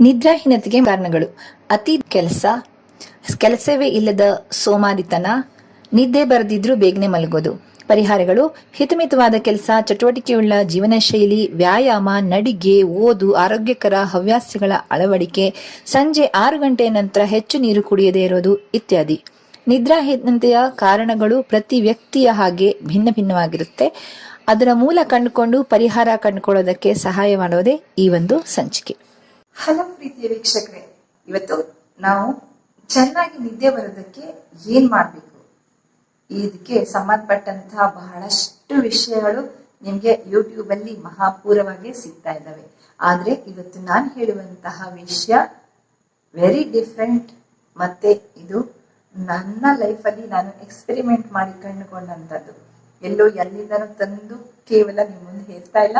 ನಿದ್ರಾಹೀನತೆಗೆ ಕಾರಣಗಳು. ಅತಿ ಕೆಲಸ, ಕೆಲಸವೇ ಇಲ್ಲದ ಸೋಮಾರಿತನ, ನಿದ್ದೆ ಬರದಿದ್ರೂ ಬೇಗನೆ ಮಲಗೋದು. ಪರಿಹಾರಗಳು, ಹಿತಮಿತವಾದ ಕೆಲಸ, ಚಟುವಟಿಕೆಯುಳ್ಳ ಜೀವನ ಶೈಲಿ ವ್ಯಾಯಾಮ, ನಡಿಗೆ, ಓದು, ಆರೋಗ್ಯಕರ ಹವ್ಯಾಸಗಳ ಅಳವಡಿಕೆ, ಸಂಜೆ ಆರು ಗಂಟೆಯ ನಂತರ ಹೆಚ್ಚು ನೀರು ಕುಡಿಯದೇ ಇರೋದು ಇತ್ಯಾದಿ. ನಿದ್ರಾಹೀನತೆಯ ಕಾರಣಗಳು ಪ್ರತಿ ವ್ಯಕ್ತಿಯ ಹಾಗೆ ಭಿನ್ನ ಭಿನ್ನವಾಗಿರುತ್ತೆ. ಅದರ ಮೂಲ ಕಂಡುಕೊಂಡು ಪರಿಹಾರ ಕಂಡುಕೊಳ್ಳೋದಕ್ಕೆ ಸಹಾಯ ಮಾಡೋದೇ ಈ ಒಂದು ಸಂಚಿಕೆ. ಹಲೋ ಪ್ರೀತಿಯ ವೀಕ್ಷಕರೇ, ಇವತ್ತು ನಾವು ಚೆನ್ನಾಗಿ ನಿದ್ದೆ ಬರೋದಕ್ಕೆ ಏನ್ ಮಾಡ್ಬೇಕು? ಇದಕ್ಕೆ ಸಂಬಂಧಪಟ್ಟಂತಹ ಬಹಳಷ್ಟು ವಿಷಯಗಳು ನಿಮ್ಗೆ ಯೂಟ್ಯೂಬ್ ಅಲ್ಲಿ ಮಹಾಪೂರವಾಗಿ ಸಿಗ್ತಾ ಇದ್ದಾವೆ. ಆದ್ರೆ ಇವತ್ತು ನಾನು ಹೇಳುವಂತಹ ವಿಷಯ ವೆರಿ ಡಿಫ್ರೆಂಟ್ ಮತ್ತೆ ಇದು ನನ್ನ ಲೈಫಲ್ಲಿ ನಾನು ಎಕ್ಸ್ಪೆರಿಮೆಂಟ್ ಮಾಡಿ ಕಂಡುಕೊಂಡಂಥದ್ದು. ಎಲ್ಲೋ ಎಲ್ಲಿಂದನೂ ತಂದು ಕೇವಲ ನಿಮ್ಮ ಮುಂದೆ ಹೇಳ್ತಾ ಇಲ್ಲ.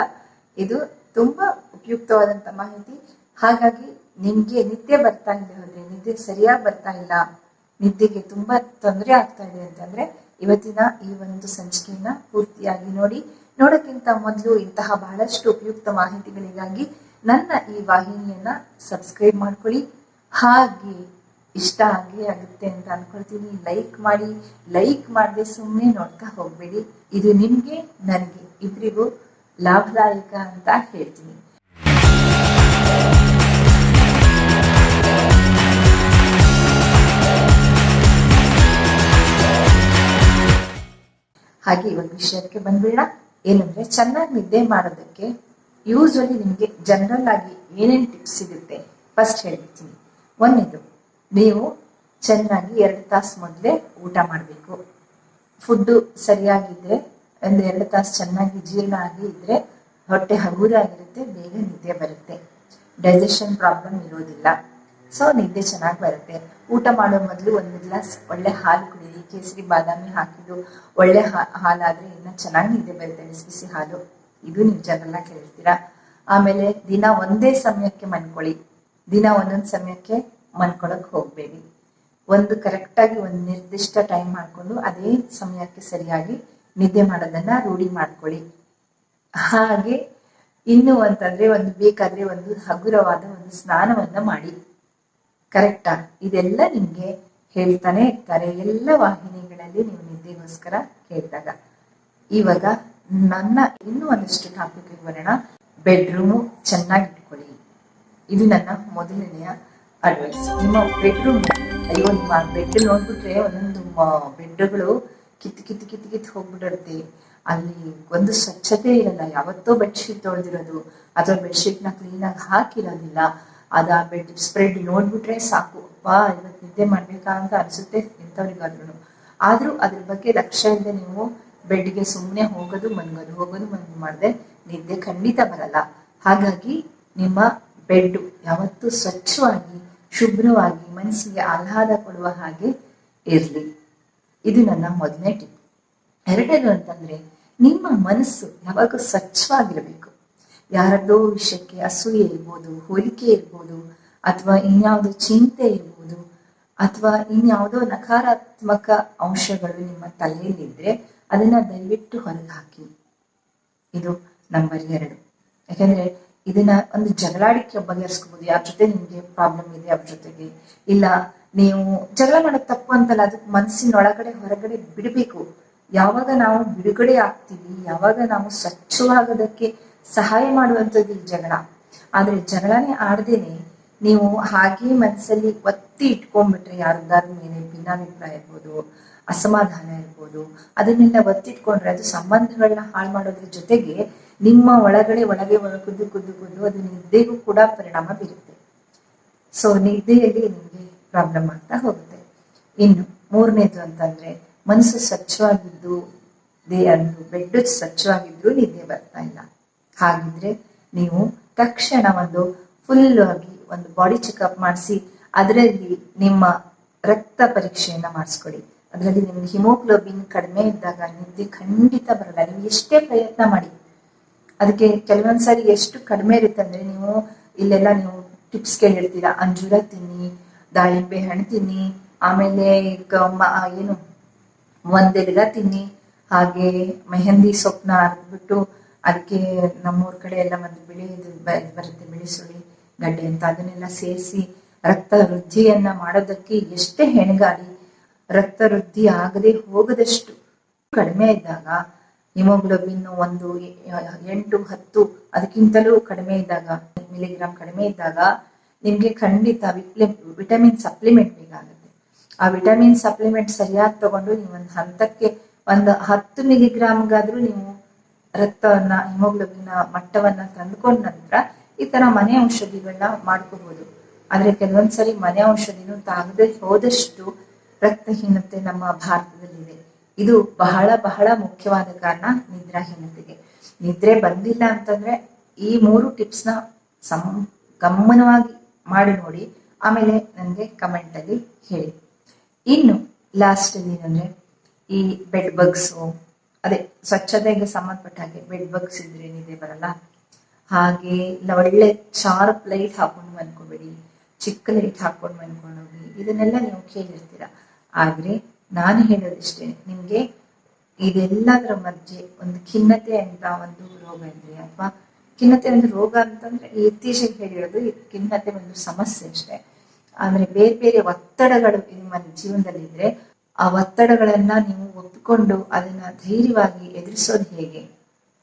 ಇದು ತುಂಬಾ ಉಪಯುಕ್ತವಾದಂತ ಮಾಹಿತಿ. ಹಾಗಾಗಿ ನಿಮ್ಗೆ ನಿದ್ದೆ ಬರ್ತಾ ಇದೆ ಹೋದ್ರೆ ನಿದ್ದೆ ಸರಿಯಾಗಿ ಬರ್ತಾ ಇಲ್ಲ, ನಿದ್ದೆಗೆ ತುಂಬಾ ತೊಂದರೆ ಆಗ್ತಾ ಇದೆ ಅಂತಂದ್ರೆ ಇವತ್ತಿನ ಈ ಒಂದು ಸಂಚಿಕೆಯನ್ನ ಪೂರ್ತಿಯಾಗಿ ನೋಡಿ, ನೋಡೋಕ್ಕಿಂತ ಮೊದಲು ಇಂತಹ ಬಹಳಷ್ಟು ಉಪಯುಕ್ತ ಮಾಹಿತಿಗಳಿಗಾಗಿ ನನ್ನ ಈ ವಾಹಿನಿಯನ್ನ ಸಬ್ಸ್ಕ್ರೈಬ್ ಮಾಡ್ಕೊಳ್ಳಿ. ಹಾಗೆ ಇಷ್ಟ ಆಗೇ ಆಗುತ್ತೆ ಅಂತ ಅನ್ಕೊಳ್ತೀನಿ. ಲೈಕ್ ಮಾಡಿ, ಲೈಕ್ ಮಾಡದೆ ಸುಮ್ಮನೆ ನೋಡ್ತಾ ಹೋಗ್ಬೇಡಿ. ಇದು ನಿಮಗೆ, ನನಗೆ ಇಬ್ಬರಿಗೂ ಲಾಭದಾಯಕ ಅಂತ ಹೇಳ್ತೀನಿ. ಹಾಗೆ ಇವಾಗ ವಿಷಯಕ್ಕೆ ಬಂದ್ಬಿಡ ಏನಂದ್ರೆ, ಚೆನ್ನಾಗಿ ನಿದ್ದೆ ಮಾಡೋದಕ್ಕೆ ಯೂಸ್ವಲಿ ನಿಮಗೆ ಜನರಲ್ ಆಗಿ ಏನೇನು ಟಿಪ್ಸ್ ಸಿಗುತ್ತೆ? ಫಸ್ಟ್ ಹೇಳ್ಬಿಡ್ತೀನಿ. ಒಂದಿದು ನೀವು ಚೆನ್ನಾಗಿ ಎರಡು ತಾಸು ಮೊದಲೇ ಊಟ ಮಾಡಬೇಕು. ಫುಡ್ಡು ಸರಿಯಾಗಿದ್ರೆ ಒಂದು ಎರಡು ತಾಸು ಚೆನ್ನಾಗಿ ಜೀರ್ಣ ಆಗಿ ಇದ್ರೆ, ಹೊಟ್ಟೆ ಹಗುರಾಗಿರುತ್ತೆ, ಬೇಗ ನಿದ್ದೆ ಬರುತ್ತೆ. ಡೈಜೆಷನ್ ಪ್ರಾಬ್ಲಮ್ ಇರೋದಿಲ್ಲ. ಸೊ ನಿದ್ದೆ ಚೆನ್ನಾಗಿ ಬರುತ್ತೆ. ಊಟ ಮಾಡೋ ಮೊದಲು ಒಂದು ಗ್ಲಾಸ್ ಒಳ್ಳೆ ಹಾಲು ಕುಡೀರಿ, ಕೇಸರಿ ಬಾದಾಮಿ ಹಾಕಿದ್ದು ಒಳ್ಳೆ ಹಾಲಾದ್ರೆ ಇನ್ನ ಚೆನ್ನಾಗಿ ನಿದ್ದೆ ಬರುತ್ತೆ ಬಿಸಿ ಬಿಸಿ ಹಾಲು. ಇದು ನೀವು ಜನರೆಲ್ಲ ಕೇಳ್ತೀರಾ? ಆಮೇಲೆ ದಿನ ಒಂದೇ ಸಮಯಕ್ಕೆ ಮನ್ಕೊಳ್ಳಿ. ದಿನ ಒಂದೊಂದು ಸಮಯಕ್ಕೆ ಮನ್ಕೊಳಕ್ ಹೋಗ್ಬೇಡಿ. ಒಂದು ಕರೆಕ್ಟಾಗಿ ಒಂದು ನಿರ್ದಿಷ್ಟ ಟೈಮ್ ಮಾಡಿಕೊಂಡು ಅದೇ ಸಮಯಕ್ಕೆ ಸರಿಯಾಗಿ ನಿದ್ದೆ ಮಾಡೋದನ್ನ ರೂಢಿ ಮಾಡ್ಕೊಳ್ಳಿ. ಹಾಗೆ ಇನ್ನು ಅಂತಂದ್ರೆ ಒಂದು ಬೇಕಾದ್ರೆ ಒಂದು ಹಗುರವಾದ ಒಂದು ಸ್ನಾನವನ್ನ ಮಾಡಿ. ಕರೆಕ್ಟಾ ಇದೆಲ್ಲ ನಿಮ್ಗೆ ಹೇಳ್ತಾನೆ ಇರ್ತಾರೆ. ಎಲ್ಲ ವಾಹಿನಿಗಳಲ್ಲಿ ನೀವು ನಿದ್ದೆಗೋಸ್ಕರ ಕೇಳಿದಾಗ. ಇವಾಗ ನನ್ನ ಇನ್ನೂ ಒಂದಿಷ್ಟು ಟಾಪಿಕ್ ಬರೋಣ. ಬೆಡ್ರೂಮು ಚೆನ್ನಾಗಿ ಇಟ್ಕೊಳ್ಳಿ. ಇದು ನನ್ನ ಮೊದಲನೆಯ ಅಡ್ವೈಸ್ ನಿಮ್ಮ ಬೆಡ್ರೂಮ್ ಅಯ್ಯೋ, ನಿಮ್ಮ ಬೆಡ್ ನೋಡ್ಬಿಟ್ರೆ ಒಂದೊಂದು ಬೆಡ್ಗಳು ಕಿತ್ತು ಕಿತ್ತು ಕಿತ್ತು ಕಿತ್ ಹೋಗ್ಬಿಟ್ಟಿರುತ್ತೆ ಅಲ್ಲಿ ಒಂದು ಸ್ವಚ್ಛತೆ ಇರಲ್ಲ. ಯಾವತ್ತೋ ಬೆಡ್ಶೀಟ್ ತೊಳೆದಿರೋದು ಅಥವಾ ಬೆಡ್ಶೀಟ್ನ ಕ್ಲೀನಾಗಿ ಹಾಕಿರೋದಿಲ್ಲ. ಅದ ಬೆಡ್ ಸ್ಪ್ರೆಡ್ ನೋಡ್ಬಿಟ್ರೆ ಸಾಕು. ವಾ ಇವತ್ತು ನಿದ್ದೆ ಮಾಡ್ಬೇಕಾ ಅಂತ ಅನ್ಸುತ್ತೆ ಎಂಥವ್ರಿಗಾದ್ರೂ ಆದ್ರೂ ಅದ್ರ ಬಗ್ಗೆ ಲಕ್ಷ್ಯ ಇಲ್ಲದೆ ನೀವು ಬೆಡ್ಗೆ ಸುಮ್ಮನೆ ಹೋಗೋದು ಮನ್ಗೋದು, ಹೋಗೋದು ಮನ್ಗು ಮಾಡಿದೆ ನಿದ್ದೆ ಖಂಡಿತ ಬರಲ್ಲ. ಹಾಗಾಗಿ ನಿಮ್ಮ ಬೆಡ್ ಯಾವತ್ತೂ ಸ್ವಚ್ಛವಾಗಿ, ಶುಭ್ರವಾಗಿ ಮನಸ್ಸಿಗೆ ಆಹ್ಲಾದ ಕೊಡುವ ಹಾಗೆ ಇರಲಿ. ಇದು ನನ್ನ ಮೊದಲನೇ ಟಿಪ್ ಎರಡನೇದು ಅಂತಂದ್ರೆ ನಿಮ್ಮ ಮನಸ್ಸು ಯಾವಾಗೂ ಸ್ವಚ್ಛವಾಗಿರಬೇಕು. ಯಾರದ್ದೋ ವಿಷಯಕ್ಕೆ ಅಸೂಯೆ ಇರ್ಬೋದು, ಹೋಲಿಕೆ ಇರ್ಬೋದು, ಅಥವಾ ಇನ್ಯಾವುದೋ ಚಿಂತೆ ಇರ್ಬೋದು, ಅಥವಾ ಇನ್ಯಾವುದೋ ನಕಾರಾತ್ಮಕ ಅಂಶಗಳು ನಿಮ್ಮ ತಲೆಯಲ್ಲಿದ್ರೆ ಅದನ್ನ ದಯವಿಟ್ಟು ಹೊರಗೆ ಹಾಕಿ. ಇದು ನಂಬರ್ ಎರಡು. ಯಾಕಂದ್ರೆ ಇದನ್ನ ಒಂದು ಜಗಳಾಡಿಕೆ ಬಗೆಹರಿಸ್ಕೋಬಹುದು ಯಾರ ಜೊತೆ ನಿಮ್ಗೆ ಪ್ರಾಬ್ಲಮ್ ಇದೆ ಅವ್ರ ಜೊತೆಗೆ. ಇಲ್ಲ, ನೀವು ಜಗಳ ಮಾಡೋದು ತಪ್ಪು ಅಂತಲ್ಲ ಅದಕ್ಕೆ ಮನಸ್ಸಿನೊಳಗಡೆ ಹೊರಗಡೆ ಬಿಡಬೇಕು. ಯಾವಾಗ ನಾವು ಬಿಡುಗಡೆ ಆಗ್ತೀವಿ, ಯಾವಾಗ ನಾವು ಸ್ವಚ್ಛವಾಗೋದಕ್ಕೆ ಸಹಾಯ ಮಾಡುವಂಥದ್ದು ಈ ಜಗಳ. ಆದ್ರೆ ಜಗಳನೇ ಆಡ್ದೇನೆ ನೀವು ಹಾಗೆ ಮನಸ್ಸಲ್ಲಿ ಒತ್ತಿ ಇಟ್ಕೊಂಡ್ಬಿಟ್ರೆ ಯಾರ್ದಾರ ಮೇಲೆ ಭಿನ್ನಾಭಿಪ್ರಾಯ ಇರ್ಬೋದು, ಅಸಮಾಧಾನ ಇರ್ಬೋದು, ಅದನ್ನೆಲ್ಲ ಒತ್ತಿಟ್ಕೊಂಡ್ರೆ ಅದು ಸಂಬಂಧಗಳನ್ನ ಹಾಳು ಮಾಡೋದ್ರ ಜೊತೆಗೆ ನಿಮ್ಮ ಒಳಗಡೆ ಒಳಗೆ ಒಳ ಕುದ್ದು ಕುದ್ದು ಕುದ್ದು ಅದು ನಿದ್ದೆಗೂ ಕೂಡ ಪರಿಣಾಮ ಬೀರುತ್ತೆ. ಸೊ ನಿದ್ದೆಯಲ್ಲಿ ನಿಮಗೆ ಪ್ರಾಬ್ಲಮ್ ಆಗ್ತಾ ಹೋಗುತ್ತೆ. ಇನ್ನು ಮೂರನೇದು ಅಂತಂದ್ರೆ ಮನಸ್ಸು ಸ್ವಚ್ಛವಾಗಿದ್ದು ದೇಹದ್ದು ಬೆಡ್ಡು ಬೆಡ್ ಸ್ವಚ್ಛವಾಗಿದ್ರು ನಿದ್ದೆ ಬರ್ತಾ ಇಲ್ಲ. ಹಾಗಿದ್ರೆ ನೀವು ತಕ್ಷಣ ಒಂದು ಫುಲ್ ಆಗಿ ಒಂದು ಬಾಡಿ ಚೆಕಪ್ ಮಾಡಿಸಿ, ಅದರಲ್ಲಿ ನಿಮ್ಮ ರಕ್ತ ಪರೀಕ್ಷೆಯನ್ನ ಮಾಡಿಸ್ಕೊಡಿ. ಅದರಲ್ಲಿ ನಿಮ್ಗೆ ಹಿಮೋಗ್ಲೋಬಿನ್ ಕಡಿಮೆ ಇದ್ದಾಗ ನಿದ್ದೆ ಖಂಡಿತ ಬರಲ್ಲ. ನೀವು ಎಷ್ಟೇ ಪ್ರಯತ್ನ ಮಾಡಿ, ಅದಕ್ಕೆ ಕೆಲವೊಂದ್ಸಾರಿ ಎಷ್ಟು ಕಡಿಮೆ ಇರುತ್ತೆ ಅಂದ್ರೆ ನೀವು ಇಲ್ಲೆಲ್ಲ ನೀವು ಟಿಪ್ಸ್ ಕೇಳಿರ್ತೀರಾ, ಅಂಜೂರ ತಿನ್ನಿ, ದಾಳಿಂಬೆ ಹಣ್ಣು ತಿನ್ನಿ, ಆಮೇಲೆ ಏನು ಒಂದೆಲಗ ತಿನ್ನಿ. ಹಾಗೆ ಮೆಹಂದಿ ಸೊಪ್ಪನ್ನ ಅರ್ದ್ಬಿಟ್ಟು ಅದಕ್ಕೆ ನಮ್ಮೂರ್ ಕಡೆ ಎಲ್ಲ ಒಂದು ಬಿಳಿ ಬರುತ್ತೆ, ಬಿಳಿ ಸುಳಿ, ಗಡ್ಡೆ ಅಂತ. ಅದನ್ನೆಲ್ಲ ಸೇರಿಸಿ ರಕ್ತ ವೃದ್ಧಿಯನ್ನ ಮಾಡೋದಕ್ಕೆ ಎಷ್ಟೇ ಹೆಣಗಾಡಿ ರಕ್ತ ವೃದ್ಧಿ ಆಗದೆ ಹೋಗದಷ್ಟು ಕಡಿಮೆ ಇದ್ದಾಗ ಹಿಮೋಗ್ಲೋಬಿನ್ ಒಂದು ಎಂಟು, ಹತ್ತು ಅದಕ್ಕಿಂತಲೂ ಕಡಿಮೆ ಇದ್ದಾಗ ಮಿಲಿಗ್ರಾಮ್ ಕಡಿಮೆ ಇದ್ದಾಗ ನಿಮ್ಗೆ ಖಂಡಿತ ವಿಟಮಿನ್ ಸಪ್ಲಿಮೆಂಟ್ ಬೇಕಾಗುತ್ತೆ ಆ ವಿಟಮಿನ್ ಸಪ್ಲಿಮೆಂಟ್ ಸರಿಯಾಗಿ ತಗೊಂಡು ನೀವು ಒಂದು ಹಂತಕ್ಕೆ ಒಂದು ಹತ್ತು ಮಿಲಿಗ್ರಾಮ್ಗಾದ್ರೂ ನೀವು ರಕ್ತವನ್ನ ಹಿಮೋಗ್ಲೋಬಿನ್ ಮಟ್ಟವನ್ನ ತಂದ್ಕೊಂಡ ನಂತರ ಈ ತರ ಮನೆ ಔಷಧಿಗಳನ್ನ ಮಾಡ್ಕೋಬಹುದು ಆದ್ರೆ ಕೆಲವೊಂದ್ಸರಿ ಮನೆ ಔಷಧಿನೂ ತಾಗದೆ ಹೋದಷ್ಟು ರಕ್ತಹೀನತೆ ನಮ್ಮ ಭಾರತದಲ್ಲಿದೆ. ಇದು ಬಹಳ ಬಹಳ ಮುಖ್ಯವಾದ ಕಾರಣ ನಿದ್ರಾಹೀನತೆಗೆ. ನಿದ್ರೆ ಬಂದಿಲ್ಲ ಅಂತಂದ್ರೆ ಈ ಮೂರು ಟಿಪ್ಸ್ನ ಸಂ, ಗಮನವಾಗಿ ಮಾಡಿ ನೋಡಿ. ಆಮೇಲೆ ನನಗೆ ಕಮೆಂಟ್ ಅಲ್ಲಿ ಹೇಳಿ. ಇನ್ನು ಲಾಸ್ಟ್ ಅಲ್ಲಿ ಏನಂದ್ರೆ, ಈ ಬೆಡ್ ಬಗ್ಸು ಅದೇ ಸ್ವಚ್ಛತೆಗೆ ಸಂಬಂಧಪಟ್ಟ ಹಾಗೆ ಬೆಡ್ ಬಗ್ಸ್ ಇದ್ರೆ ಏನಿದೆ ಬರಲ್ಲ. ಹಾಗೆ ಒಳ್ಳೆ ಶಾರ್ಪ್ ಲೈಟ್ ಹಾಕೊಂಡು ಮನ್ಕೋಬೇಡಿ ಚಿಕ್ಕ ಲೈಟ್ ಹಾಕೊಂಡು ಹೋಗಿ ಇದನ್ನೆಲ್ಲ ನೀವು ಕೇಳಿರ್ತೀರ. ಆದ್ರೆ ನಾನು ಹೇಳೋದಿಷ್ಟೇ, ನಿಮ್ಗೆ ಇದೆಲ್ಲದರ ಮಧ್ಯೆ ಒಂದು ಖಿನ್ನತೆ ಅಂತ ಒಂದು ರೋಗ ಇದ್ರೆ ಅಥವಾ ಖಿನ್ನತೆ ಒಂದು ರೋಗ ಅಂತಂದ್ರೆ ಇತ್ತೀಚೆಗೆ ಹೇಳಿರೋದು ಇದು ಖಿನ್ನತೆ ಒಂದು ಸಮಸ್ಯೆ ಅಷ್ಟೇ. ಆದ್ರೆ ಬೇರೆ ಬೇರೆ ಒತ್ತಡಗಳು ನಿಮ್ಮ ಜೀವನದಲ್ಲಿ ಇದ್ರೆ ಆ ಒತ್ತಡಗಳನ್ನ ನೀವು ಒಪ್ಪಿಕೊಂಡು ಅದನ್ನ ಧೈರ್ಯವಾಗಿ ಎದುರಿಸೋದು ಹೇಗೆ?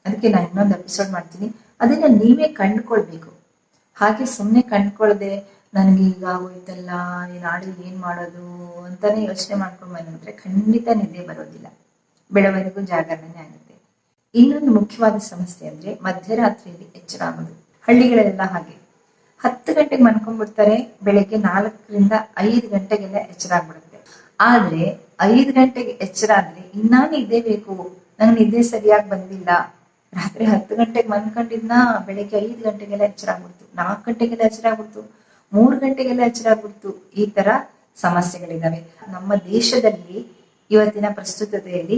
ಅದಕ್ಕೆ ನಾನು ಇನ್ನೊಂದು ಎಪಿಸೋಡ್ ಮಾಡ್ತೀನಿ. ಅದನ್ನ ನೀವೇ ಕಂಡುಕೊಳ್ಬೇಕು. ಹಾಗೆ ಸುಮ್ಮನೆ ಕಂಡ್ಕೊಳ್ದೆ ನನಗೆ ಈಗ ಹೋಯ್ತಲ್ಲ ಈ ನಾಳೆ ಏನ್ ಮಾಡೋದು ಅಂತಾನೆ ಯೋಚನೆ ಮಾಡ್ಕೊಂಡು ಖಂಡಿತ ನಿದ್ದೆ ಬರೋದಿಲ್ಲ. ಬೆಳವರೆಗೂ ಜಾಗರಣೆ ಆಗುತ್ತೆ. ಇನ್ನೊಂದು ಮುಖ್ಯವಾದ ಸಮಸ್ಯೆ ಅಂದ್ರೆ ಮಧ್ಯರಾತ್ರಿಯಲ್ಲಿ ಎಚ್ಚರ ಆಗೋದು. ಹಳ್ಳಿಗಳಲ್ಲೆಲ್ಲ ಹಾಗೆ. ಗಂಟೆಗೆ ಮನ್ಕೊಂಡ್ಬಿಡ್ತಾರೆ ಬೆಳಗ್ಗೆ ನಾಲ್ಕರಿಂದ ಐದು ಗಂಟೆಗೆಲ್ಲ ಎಚ್ಚರ ಆಗ್ಬಿಡುತ್ತೆ. ಆದ್ರೆ ಐದು ಗಂಟೆಗೆ ಎಚ್ಚರ ಆದ್ರೆ ಇನ್ನಾ ನಿದ್ದೆ ಬೇಕು, ನಂಗೆ ನಿದ್ದೆ ಸರಿಯಾಗಿ ಬಂದಿಲ್ಲ. ರಾತ್ರಿ ಹತ್ತು ಗಂಟೆಗೆ ಮನ್ಕೊಂಡಿದ್ನ ಬೆಳಗ್ಗೆ ಐದು ಗಂಟೆಗೆಲ್ಲ ಎಚ್ಚರ ಆಗ್ಬಿಡ್ತು, ನಾಲ್ಕು ಗಂಟೆಗೆಲ್ಲ ಎಚ್ಚರ ಆಗ್ಬಿಡ್ತು, ಮೂರು ಗಂಟೆಗೆಲ್ಲ ಎಚ್ಚರ ಆಗ್ಬಿಡ್ತು. ಈ ತರ ಸಮಸ್ಯೆಗಳಿದಾವೆ. ನಮ್ಮ ದೇಶದಲ್ಲಿ ಇವತ್ತಿನ ಪ್ರಸ್ತುತತೆಯಲ್ಲಿ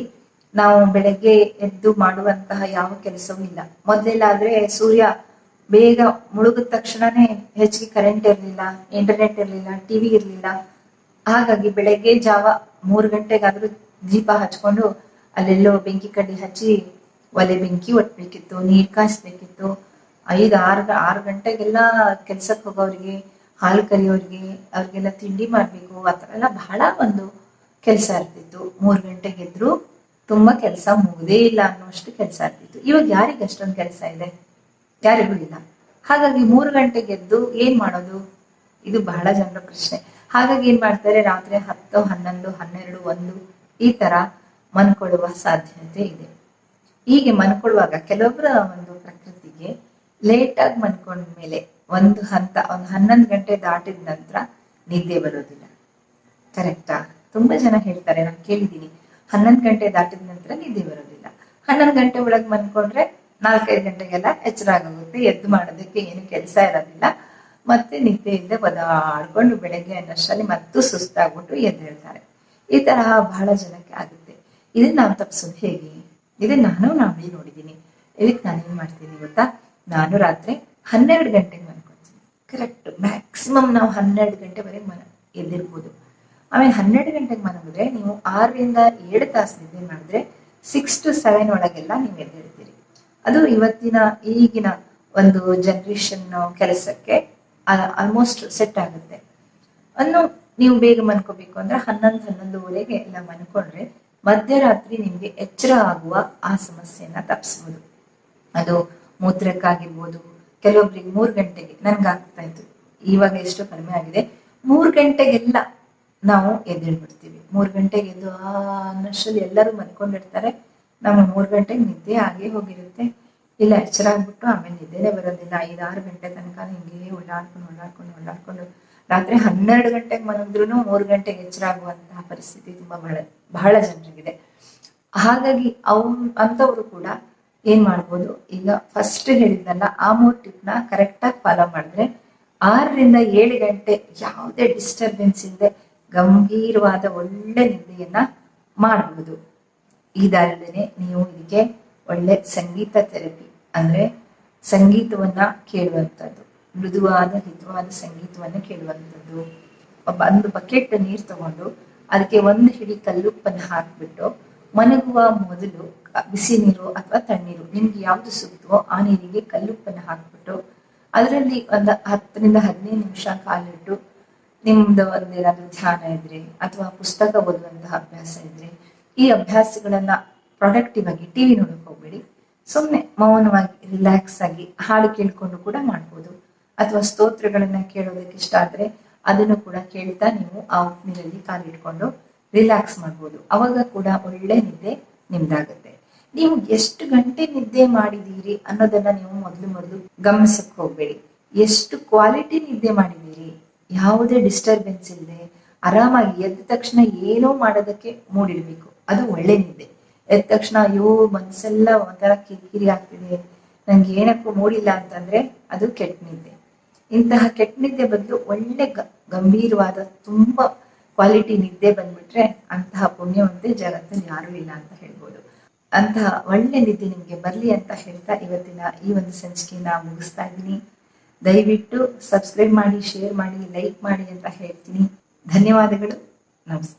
ನಾವು ಬೆಳಗ್ಗೆ ಎದ್ದು ಮಾಡುವಂತಹ ಯಾವ ಕೆಲಸವೂ ಇಲ್ಲ. ಮೊದಲೆಲ್ಲಾದ್ರೆ ಸೂರ್ಯ ಬೇಗ ಮುಳುಗಿದ ತಕ್ಷಣನೇ ಹೆಚ್ಚಿಗೆ ಕರೆಂಟ್ ಇರಲಿಲ್ಲ ಇಂಟರ್ನೆಟ್ ಇರಲಿಲ್ಲ ಟಿವಿ ಇರಲಿಲ್ಲ. ಹಾಗಾಗಿ ಬೆಳಗ್ಗೆ ಜಾವ ಮೂರು ಗಂಟೆಗಾದ್ರೂ ದೀಪ ಹಚ್ಕೊಂಡು ಅಲ್ಲೆಲ್ಲೋ ಬೆಂಕಿ ಕಡ್ಡಿ ಹಚ್ಚಿ ಒಲೆ ಬೆಂಕಿ ಒಟ್ಬೇಕಿತ್ತು ನೀರ್ ಕಾಯಿಸ್ಬೇಕಿತ್ತು. ಐದು, ಆರು ಆರು ಗಂಟೆಗೆಲ್ಲ ಕೆಲ್ಸಕ್ಕೆ ಹೋಗೋರಿಗೆ ಹಾಲು ಕರಿಯೋರಿಗೆ, ಅವ್ರಿಗೆಲ್ಲ ತಿಂಡಿ ಮಾಡಬೇಕು, ಆ ಥರ ಎಲ್ಲ ಬಹಳ ಒಂದು ಕೆಲಸ ಇರ್ತಿತ್ತು. ಮೂರು ಗಂಟೆಗೆದ್ರು ತುಂಬಾ ಕೆಲಸ ಮುಗ್ದೇ ಇಲ್ಲ ಅನ್ನೋಷ್ಟು ಕೆಲಸ ಇರ್ತಿತ್ತು. ಇವಾಗ ಯಾರಿಗೆ ಅಷ್ಟೊಂದು ಕೆಲಸ ಇದೆ? ಯಾರಿಗೂ ಇಲ್ಲ ಹಾಗಾಗಿ ಮೂರು ಗಂಟೆಗೆ ಎದ್ದು ಏನ್ ಮಾಡೋದು? ಇದು ಬಹಳ ಜನರ ಪ್ರಶ್ನೆ. ಹಾಗಾಗಿ ಏನ್ ಮಾಡ್ತಾರೆ? ರಾತ್ರಿ ಹತ್ತು, ಹನ್ನೊಂದು, ಹನ್ನೆರಡು, ಒಂದು, ಈ ತರ ಮನ್ಕೊಳ್ಳುವ ಸಾಧ್ಯತೆ ಇದೆ. ಹೀಗೆ ಮನ್ಕೊಳ್ಳುವಾಗ ಕೆಲವೊಬ್ಬರ ಒಂದು ಪ್ರಕೃತಿಗೆ ಲೇಟ್ ಆಗಿ ಮನ್ಕೊಂಡ್ಮೇಲೆ ಒಂದು ಹಂತ, ಒಂದು ಹನ್ನೊಂದು ಗಂಟೆ ದಾಟಿದ ನಂತರ ನಿದ್ದೆ ಬರೋದಿಲ್ಲ. ಕರೆಕ್ಟಾ ತುಂಬಾ ಜನ ಹೇಳ್ತಾರೆ, ನಾನು ಕೇಳಿದ್ದೀನಿ. ಹನ್ನೊಂದು ಗಂಟೆ ದಾಟಿದ ನಂತರ ನಿದ್ದೆ ಬರೋದಿಲ್ಲ. ಹನ್ನೊಂದು ಗಂಟೆ ಒಳಗೆ ಮನ್ಕೊಂಡ್ರೆ ನಾಲ್ಕೈದು ಗಂಟೆಗೆಲ್ಲ ಎಚ್ಚರ ಆಗೋಗುತ್ತೆ, ಎದ್ದು ಮಾಡೋದಕ್ಕೆ ಏನು ಕೆಲಸ ಇರೋದಿಲ್ಲ. ಮತ್ತೆ ನಿದ್ದೆಯಿಂದ ಒದಾಡ್ಕೊಂಡು ಬೆಳಗ್ಗೆ ಅನ್ನೋಷ್ಟರಲ್ಲಿ ಮತ್ತು ಸುಸ್ತಾಗ್ಬಿಟ್ಟು ಎದ್ದು ಹೇಳ್ತಾರೆ. ಈ ತರಹ ಬಹಳ ಜನಕ್ಕೆ ಆಗುತ್ತೆ. ಇದನ್ನ ನಾವು ತಪ್ಪಿಸೋದು ಹೇಗೆ? ಇದನ್ನ ನಾನು ನಾವೇ ನೋಡಿದ್ದೀನಿ ಇದಕ್ಕೆ ನಾನು ಏನ್ ಮಾಡ್ತೀನಿ ಗೊತ್ತಾ? ನಾನು ರಾತ್ರಿ ಹನ್ನೆರಡು ಗಂಟೆಗೆ ಮಲ್ಕೊಳ್ತೀನಿ ಕರೆಕ್ಟ್ ಮ್ಯಾಕ್ಸಿಮಮ್ ನಾವು ಹನ್ನೆರಡು ಗಂಟೆವರೆಗೆ ಮನ ಎದ್ದಿರ್ಬೋದು. ಆಮೇಲೆ ಹನ್ನೆರಡು ಗಂಟೆಗೆ ಮಲಗಿದ್ರೆ ನೀವು ಆರರಿಂದ ಏಳು ತಾಸು ನಿದ್ದೆ ಮಾಡಿದ್ರೆ ಸಿಕ್ಸ್ ಟು ಸೆವೆನ್ ಒಳಗೆಲ್ಲ ನೀವು ಎದ್ದಿರ್ತೀರಿ. ಅದು ಇವತ್ತಿನ, ಈಗಿನ ಒಂದು ಜನರೇಷನ್ ಕೆಲಸಕ್ಕೆ ಆಲ್ಮೋಸ್ಟ್ ಸೆಟ್ ಆಗುತ್ತೆ. ಅನ್ನು ನೀವು ಬೇಗ ಮನ್ಕೋಬೇಕು ಅಂದ್ರೆ ಹನ್ನೊಂದು, ಹನ್ನೊಂದುವರೆಗೆ ಎಲ್ಲ ಮನ್ಕೊಂಡ್ರೆ ಮಧ್ಯರಾತ್ರಿ ನಿಮ್ಗೆ ಎಚ್ಚರ ಆಗುವ ಆ ಸಮಸ್ಯೆಯನ್ನ ತಪ್ಪಿಸ್ಬೋದು ಅದು ಮೂತ್ರಕ್ಕಾಗಿರ್ಬೋದು, ಕೆಲವೊಬ್ರಿಗೆ ಮೂರು ಗಂಟೆಗೆ, ನನ್ಗೆ ಆಗ್ತಾ ಇತ್ತು. ಇವಾಗ ಎಷ್ಟು ಕಡಿಮೆ ಆಗಿದೆ. ಮೂರು ಗಂಟೆಗೆಲ್ಲ ನಾವು ಎದ್ದೇಳ್ಬಿಡ್ತೀವಿ. ಮೂರು ಗಂಟೆಗೆ ಎದ್ದು, ಆ ಅನ್ನೋಷ್ಟರಲ್ಲಿ ಎಲ್ಲರೂ ಮನ್ಕೊಂಡಿರ್ತಾರೆ. ನಮ್ಮ ಮೂರು ಗಂಟೆಗೆ ನಿದ್ದೆ ಆಗೇ ಹೋಗಿರುತ್ತೆ. ಇಲ್ಲ, ಎಚ್ಚರ ಆಗ್ಬಿಟ್ಟು ಆಮೇಲೆ ನಿದ್ದೆನೆ ಬರೋದಿಲ್ಲ. ಐದಾರು ಗಂಟೆ ತನಕ ಹಿಂಗೆ ಓಡಾಡ್ಕೊಂಡು ಓಡಾಡ್ಕೊಂಡು ಓಡಾಡ್ಕೊಂಡು. ರಾತ್ರಿ ಹನ್ನೆರಡು ಗಂಟೆಗೆ ಮನಂದ್ರೂ ಮೂರು ಗಂಟೆಗೆ ಎಚ್ಚರ ಆಗುವಂತಹ ಪರಿಸ್ಥಿತಿ ತುಂಬಾ ಬಹಳ ಬಹಳ ಜನರಿಗಿದೆ. ಹಾಗಾಗಿ ಅವ್ ಅಂತವ್ರು ಕೂಡ ಏನ್ ಮಾಡ್ಬೋದು? ಈಗ ಫಸ್ಟ್ ಹೇಳಿದ್ನಲ್ಲ, ಆ ಮೂರ್ ಟಿಪ್ನ ನ ಕರೆಕ್ಟ್ ಆಗಿ ಫಾಲೋ ಮಾಡಿದ್ರೆ ಆರರಿಂದ ಏಳು ಗಂಟೆ ಯಾವುದೇ ಡಿಸ್ಟರ್ಬೆನ್ಸ್ ಇಲ್ಲದೆ ಗಂಭೀರವಾದ ಒಳ್ಳೆ ನಿದ್ದೆಯನ್ನ ಮಾಡಬಹುದು ಇದಲ್ಲದೆ ನೀವು ಇದಕ್ಕೆ ಒಳ್ಳೆ ಸಂಗೀತ ಥೆರಪಿ ಅಂದ್ರೆ ಸಂಗೀತವನ್ನ ಕೇಳುವಂಥದ್ದು ಮೃದುವಾದ ಹಿತವಾದ ಸಂಗೀತವನ್ನ ಕೇಳುವಂಥದ್ದು ಒಬ್ಬ ಒಂದು ಬಕೆಟ್ ನೀರು ತಗೊಂಡು ಅದಕ್ಕೆ ಒಂದು ಹಿಡಿ ಕಲ್ಲುಪ್ಪನ್ನು ಹಾಕ್ಬಿಟ್ಟು ಮಲಗುವ ಮೊದಲು ಬಿಸಿ ನೀರು ಅಥವಾ ತಣ್ಣೀರು, ನಿಮ್ಗೆ ಯಾವ್ದು ಸೂಕ್ತವೋ ಆ ನೀರಿಗೆ ಕಲ್ಲುಪ್ಪನ್ನು ಹಾಕ್ಬಿಟ್ಟು ಅದರಲ್ಲಿ ಒಂದು ಹತ್ತರಿಂದ ಹದಿನೈದು ನಿಮಿಷ ಕಾಲಿಟ್ಟು ನಿಮ್ದು ಒಂದೇನಾದ್ರೂ ಧ್ಯಾನ ಇದ್ರೆ ಅಥವಾ ಪುಸ್ತಕ ಓದುವಂತಹ ಅಭ್ಯಾಸ ಇದ್ರೆ ಈ ಅಭ್ಯಾಸಗಳನ್ನ ಪ್ರೊಡಕ್ಟಿವ್ ಆಗಿ ಟಿವಿ ನೋಡಕ್ ಹೋಗ್ಬೇಡಿ. ಸುಮ್ಮನೆ ಮೌನವಾಗಿ ರಿಲ್ಯಾಕ್ಸ್ ಆಗಿ ಹಾಡು ಕೇಳ್ಕೊಂಡು ಕೂಡ ಮಾಡ್ಬೋದು. ಅಥವಾ ಸ್ತೋತ್ರಗಳನ್ನ ಕೇಳೋದಕ್ಕೆ ಇಷ್ಟ ಆದ್ರೆ ಅದನ್ನು ಕೂಡ ಕೇಳ್ತಾ ನೀವು ಆ ನೀರಲ್ಲಿ ಕಾಲಿಟ್ಕೊಂಡು ರಿಲ್ಯಾಕ್ಸ್ ಮಾಡ್ಬೋದು. ಅವಾಗ ಕೂಡ ಒಳ್ಳೆ ನಿದ್ದೆ ನಿಮ್ದಾಗುತ್ತೆ. ನೀವು ಎಷ್ಟು ಗಂಟೆ ನಿದ್ದೆ ಮಾಡಿದೀರಿ ಅನ್ನೋದನ್ನ ನೀವು ಮೊದಲು ಮೊದಲು ಗಮನಿಸಕ್ ಹೋಗ್ಬೇಡಿ. ಎಷ್ಟು ಕ್ವಾಲಿಟಿ ನಿದ್ದೆ ಮಾಡಿದೀರಿ ಯಾವುದೇ ಡಿಸ್ಟರ್ಬೆನ್ಸ್ ಇಲ್ಲದೆ ಆರಾಮಾಗಿ ಎದ್ದ ತಕ್ಷಣ ಏನೋ ಮಾಡೋದಕ್ಕೆ ಮೂಡಿರ್ಬೇಕು ಅದು ಒಳ್ಳೆ ನಿದ್ದೆ ಎದ್ದ ತಕ್ಷಣ ಅಯ್ಯೋ ಮನ್ಸೆಲ್ಲ ಒಂಥರ ಕಿರಿಕಿರಿ ಆಗ್ತಿದೆ. ನಂಗೆ ಏನಕ್ಕೂ ಮೂಡಿಲ್ಲ ಅಂತಂದ್ರೆ ಅದು ಕೆಟ್ಟ ನಿದ್ದೆ ಇಂತಹ ಕೆಟ್ಟ ನಿದ್ದೆ ಬದಲು ಒಳ್ಳೆ ಗಂಭೀರವಾದ ತುಂಬಾ ಕ್ವಾಲಿಟಿ ನಿದ್ದೆ ಬಂದ್ಬಿಟ್ರೆ ಅಂತಹ ಪುಣ್ಯವಂತೆ ಜಗತ್ತಲ್ಲಿ ಯಾರೂ ಇಲ್ಲ ಅಂತ ಹೇಳ್ಬೋದು. ಅಂತಹ ಒಳ್ಳೆ ನಿದ್ದೆ ನಿಮ್ಗೆ ಬರ್ಲಿ ಅಂತ ಹೇಳ್ತಾ ಇವತ್ತಿನ ಈ ಒಂದು ಸಂಚಿಕೆನ ಮುಗಿಸ್ತಾ ಇದ್ದೀನಿ. ದಯವಿಟ್ಟು ಸಬ್ಸ್ಕ್ರೈಬ್ ಮಾಡಿ ಶೇರ್ ಮಾಡಿ ಲೈಕ್ ಮಾಡಿ ಅಂತ ಹೇಳ್ತೀನಿ. ಧನ್ಯವಾದಗಳು. ನಮಸ್ತೆ.